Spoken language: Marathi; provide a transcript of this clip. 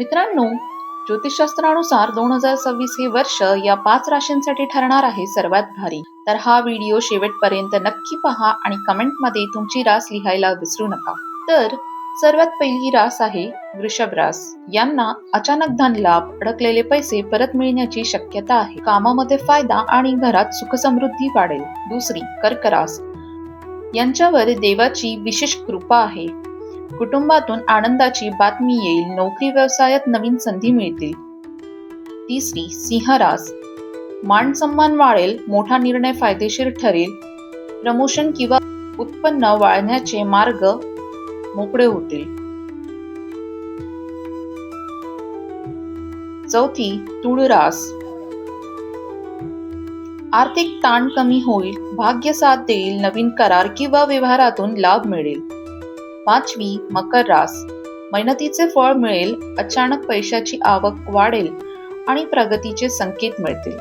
मित्रांनो ज्योतिषशास्त्रानुसार दोन हजार सव्वीस हे वर्ष या पाच राशींसाठी ठरणार आहे सर्वात भारी. तर हा व्हिडिओ शेवटपर्यंत नक्की पहा आणि कमेंटमध्ये तुमची रास लिहायला विसरू नका. तर सर्वात पहिली रास आहे वृषभ रास. यांना अचानक धन लाभ अडकलेले पैसे परत मिळण्याची शक्यता आहे. कामामध्ये फायदा आणि घरात सुखसमृद्धी वाढेल. दुसरी कर्क रास यांच्यावर देवाची विशेष कृपा आहे. कुटुंबातून आनंदाची बातमी येईल नोकरी व्यवसायात नवीन संधी मिळतील. तिसरी सिंहरास मान सन्मान वाढेल मोठा निर्णय फायदेशीर ठरेल. प्रमोशन किंवा उत्पन्न वाढण्याचे मार्ग मोकळे होतील. चौथी तुळरास आर्थिक ताण कमी होईल भाग्य साथ देईल नवीन करार किंवा व्यवहारातून लाभ मिळेल. पाचवी मकर रास. मेहनतीचे फळ मिळेल अचानक पैशाची आवक वाढेल आणि प्रगतीचे संकेत मिळतील.